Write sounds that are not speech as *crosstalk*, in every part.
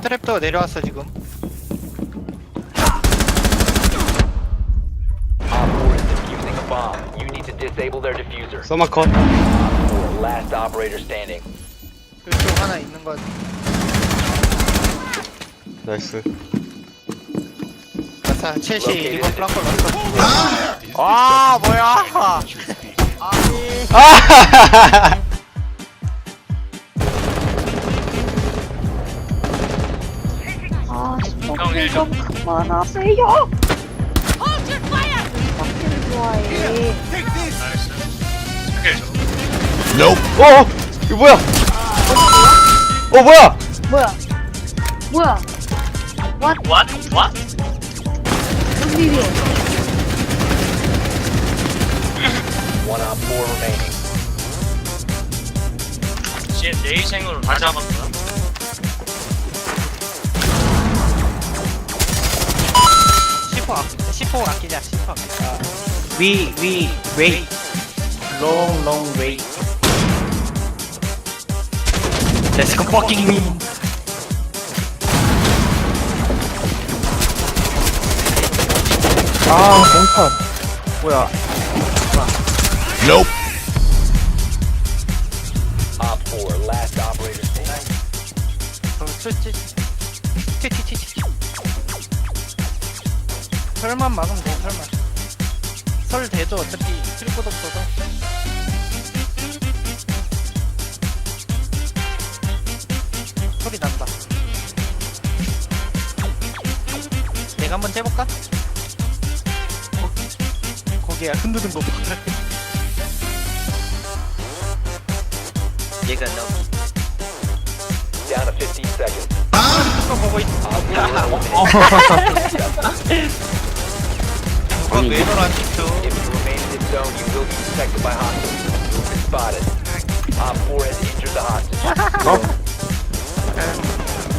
트랩도 내려왔어 지금. Op 4 is defusing a bomb. You need to disable their diffuser. 서마컷 4, last operator standing. 그쪽 하나 있는 거. 나이스 같아. 첼시 the 플랑콜 넣었어. 아 뭐야 아 아, 아, 덕질 좀 그만하세요. 좋아해. 알았어. 스킬 줘. 어! 이거 뭐야? 어 뭐야? 뭐야? 뭐야? What? What? 무슨 일이야? One op four remaining. 쟤내 생으로 다 잡았구나. We we wait. Long long wait. Let's go fucking win. 아 공판 뭐야 Nope. Op 4 last operator 어. 설만 막으면 돼. 설만. 설 돼도 어차피 트리코도 없어서. 소리 난다. 내가 한번 째볼까? 거, 거기야 흔드는 거 봐. 얘가 너. Down to 15 seconds. 이거 보고 있. Op 4 eliminated. 그 건왜 너랑 찍죠? If you remain in this zone, you will be detected by hostiles. You've been spotted. Op 4 has injured the hostage.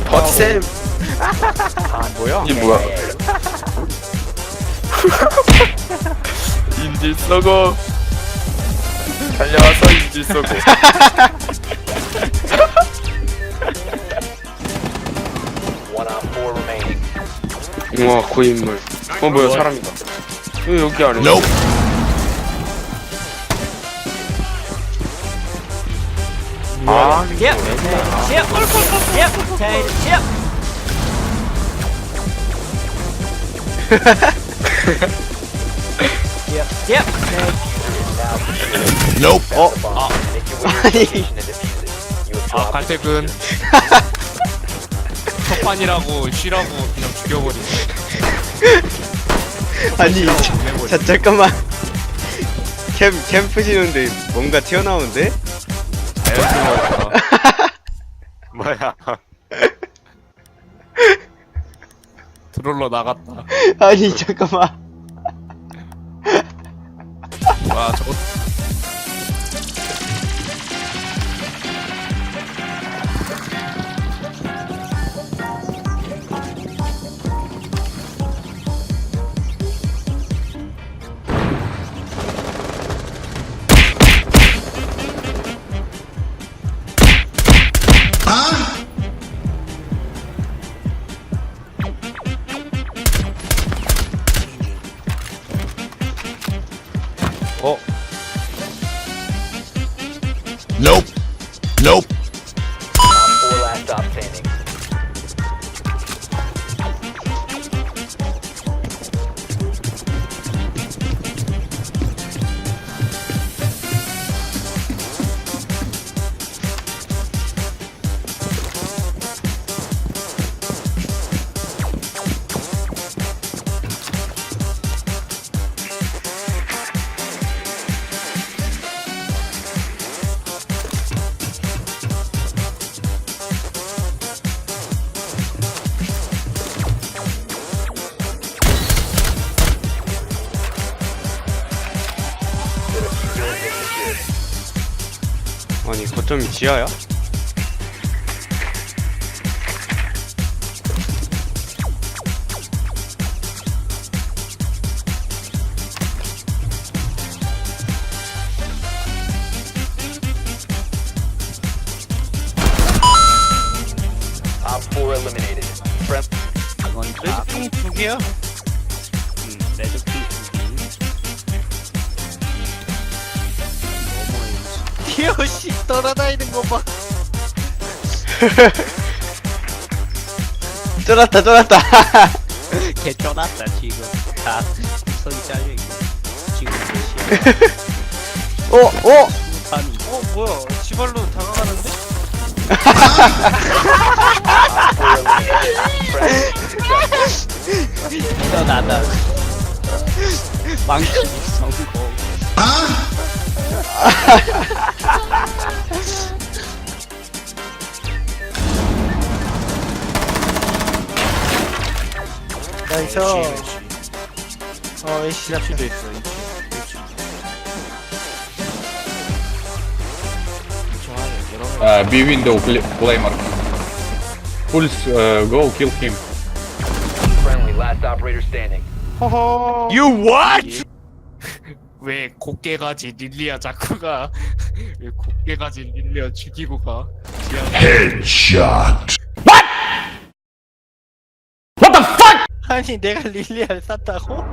버티셈 뭐야? 이게 뭐야? 인질 썩어 달려와서 인질 썩어 One Op 4 remaining. 우와 고인물 어 뭐야 사람이다 왜 여기 아래 아. Nope. Oh. Your way to the location and defuse it. You have 아 갈색은 첫판이라고 쉬라고 그냥 죽여버리네 아니 자 잠깐만. *laughs* 캠 캠프 지는데 뭔가 튀어나오는데? 뭐야? *laughs* 트롤러 *laughs* 나갔다. 아니 잠깐만 Op 4 아니 거점이 지하야? Op 4 eliminated. 레드핑 두 개야? 티어씨 떠나다니는 거 봐. *laughs* 쫄았다 쫄았다 *laughs* 개 쫄았다 지금 다 손이 잘려 있고 지금 몇 시야 어? 어? 판이 어 뭐야? 지발로 다가가는데? 일어나다 망치 성공 *laughs* 나이스. 어, 애쉬 잡히도 있어. Uh, B window flamer. Pulse, uh, go kill him. Friendly, last operator standing. 허허. You what? 왜 곱게가지 릴리아 자크가 왜 곱게가지 릴리아 죽이고 가? 아니 내가 릴리아를 쐈다고?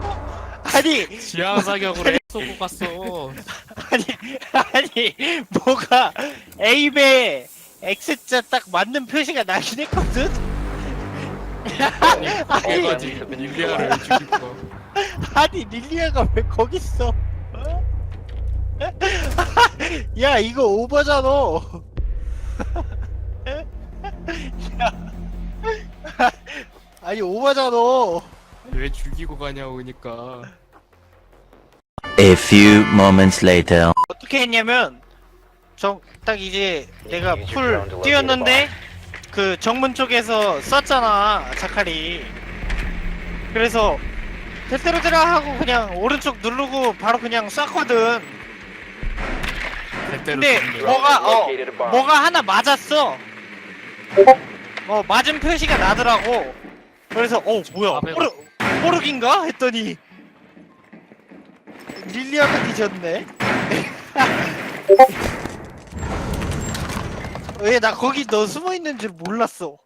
아니 지하 사격으로 해 쏘고 갔어. 아니 아니 뭐가 A배 X자 딱 맞는 표시가 나긴 했거든? 아니 곱게가지 릴리아를 죽이고 가. 아니 릴리아가 왜 거기 있어? 야 이거 오버잖아. 아니 오버잖아. 왜 죽이고 가냐고 그니까. A few moments later. 어떻게 했냐면 정 딱 이제 내가 풀 뛰었는데 그 정문 쪽에서 쐈잖아 자칼이 그래서 테테로테라 하고 그냥 오른쪽 누르고 바로 그냥 쐈거든 대대로 근데. 뭐가 어. 뭐가 하나 맞았어 어 맞은 표시가 나더라고 그래서 어 뭐야? 뽀르, 뽀르긴가? 했더니 릴리아가 뒤졌네. *laughs* 왜 나 거기 너 숨어 있는 줄 몰랐어